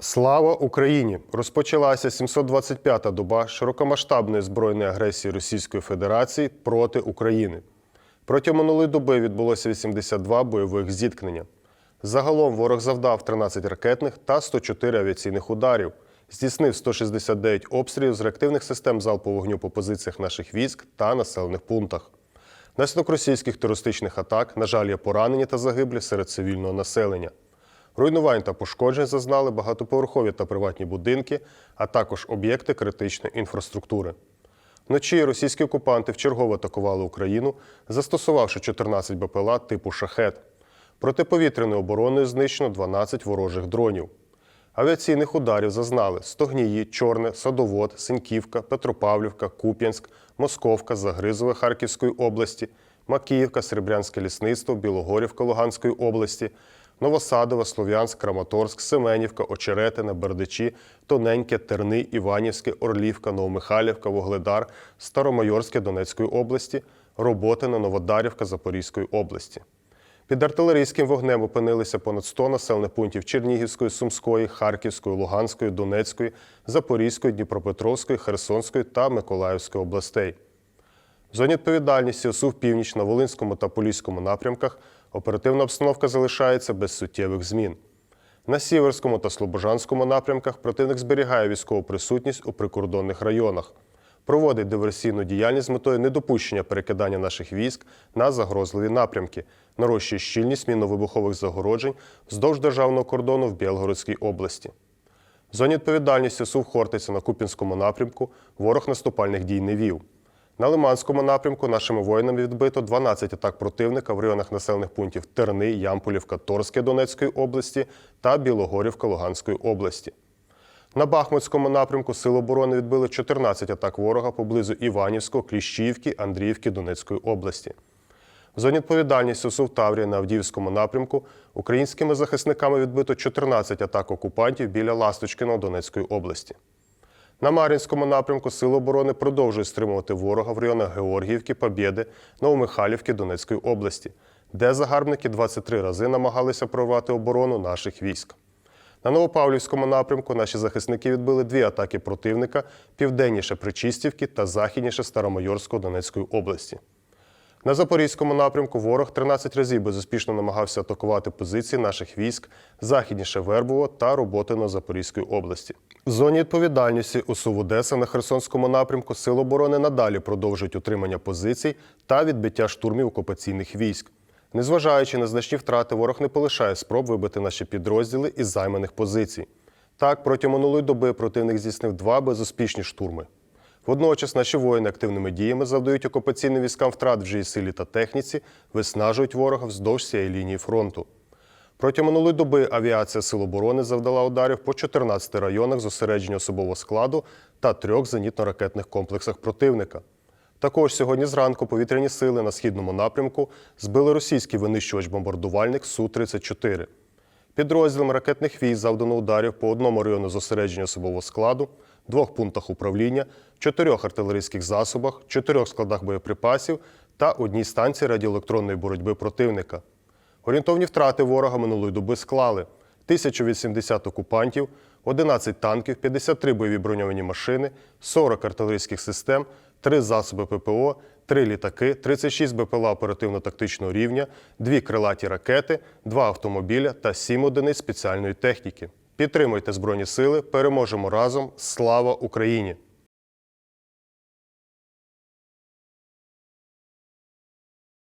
Слава Україні! Розпочалася 725-та доба широкомасштабної збройної агресії Російської Федерації проти України. Протягом минулої доби відбулося 82 бойових зіткнення. Загалом ворог завдав 13 ракетних та 104 авіаційних ударів, здійснив 169 обстрілів з реактивних систем залпового вогню по позиціях наших військ та населених пунктах. Внаслідок російських терористичних атак, на жаль, є поранені та загиблі серед цивільного населення. Руйнувань та пошкоджень зазнали багатоповерхові та приватні будинки, а також об'єкти критичної інфраструктури. Вночі російські окупанти вчергово атакували Україну, застосувавши 14 БПЛА типу шахет. Протиповітряною обороною знищено 12 ворожих дронів. Авіаційних ударів зазнали Стогнії, Чорне, Садовод, Синьківка, Петропавлівка, Куп'янськ, Московка, Загризове Харківської області, Макіївка, Серебрянське лісництво, Білогорівка Луганської області, Новосадове, Слов'янськ, Краматорськ, Семенівка, Очеретине, Бердичі, Тоненьке, Терни, Іванівське, Орлівка, Новомихайлівка, Вогледар, Старомайорське Донецької області, Роботине, Новодарівка Запорізької області. Під артилерійським вогнем опинилися понад 100 населених пунктів Чернігівської, Сумської, Харківської, Луганської, Донецької, Запорізької, Дніпропетровської, Херсонської та Миколаївської областей. В зоні відповідальності ОСУ північ на Волинському та Поліському напрямках оперативна обстановка залишається без суттєвих змін. На Сіверському та Слобожанському напрямках противник зберігає військову присутність у прикордонних районах, проводить диверсійну діяльність з метою недопущення перекидання наших військ на загрозливі напрямки, нарощує щільність мінно-вибухових загороджень вздовж державного кордону в Білгородській області. В зоні відповідальності СУВ Хортиця на Купінському напрямку ворог наступальних дій не вів. На Лиманському напрямку нашими воїнами відбито 12 атак противника в районах населених пунктів Терни, Ямполівка, Торське Донецької області та Білогорівка Луганської області. На Бахмутському напрямку Сили оборони відбили 14 атак ворога поблизу Іванівського, Кліщіївки, Андріївки Донецької області. В зоні відповідальності СУВ Таврія на Авдіївському напрямку українськими захисниками відбито 14 атак окупантів біля Ласточкиного Донецької області. На Мар'їнському напрямку Сили оборони продовжують стримувати ворога в районах Георгіївки, Побєди, Новомихайлівки Донецької області, де загарбники 23 рази намагалися прорвати оборону наших військ. На Новопавлівському напрямку наші захисники відбили дві атаки противника південніше Причистівки та західніше Старомайорського Донецької області. На Запорізькому напрямку ворог 13 разів безуспішно намагався атакувати позиції наших військ західніше Вербово та Роботино Запорізької області. В зоні відповідальності УСУ Одеса на Херсонському напрямку Сил оборони надалі продовжують утримання позицій та відбиття штурмів окупаційних військ. Незважаючи на значні втрати, ворог не полишає спроб вибити наші підрозділи із займаних позицій. Так, протягом минулої доби противник здійснив два безуспішні штурми. Водночас наші воїни активними діями завдають окупаційним військам втрат в живій силі та техніці, виснажують ворога вздовж цієї лінії фронту. Протягом минулої доби авіація Сил оборони завдала ударів по 14 районах зосередження особового складу та трьох зенітно-ракетних комплексах противника. Також сьогодні зранку повітряні сили на східному напрямку збили російський винищувач-бомбардувальник Су-34. Підрозділом ракетних військ завдано ударів по одному району зосередження особового складу, двох пунктах управління, чотирьох артилерійських засобах, чотирьох складах боєприпасів та одній станції радіоелектронної боротьби противника. Орієнтовні втрати ворога минулої доби склали 1080 окупантів, 11 танків, 53 бойові броньовані машини, 40 артилерійських систем, 3 засоби ППО, 3 літаки, 36 БПЛА оперативно-тактичного рівня, 2 крилаті ракети, 2 автомобіля та 7 одиниць спеціальної техніки. Підтримуйте Збройні Сили, переможемо разом. Слава Україні!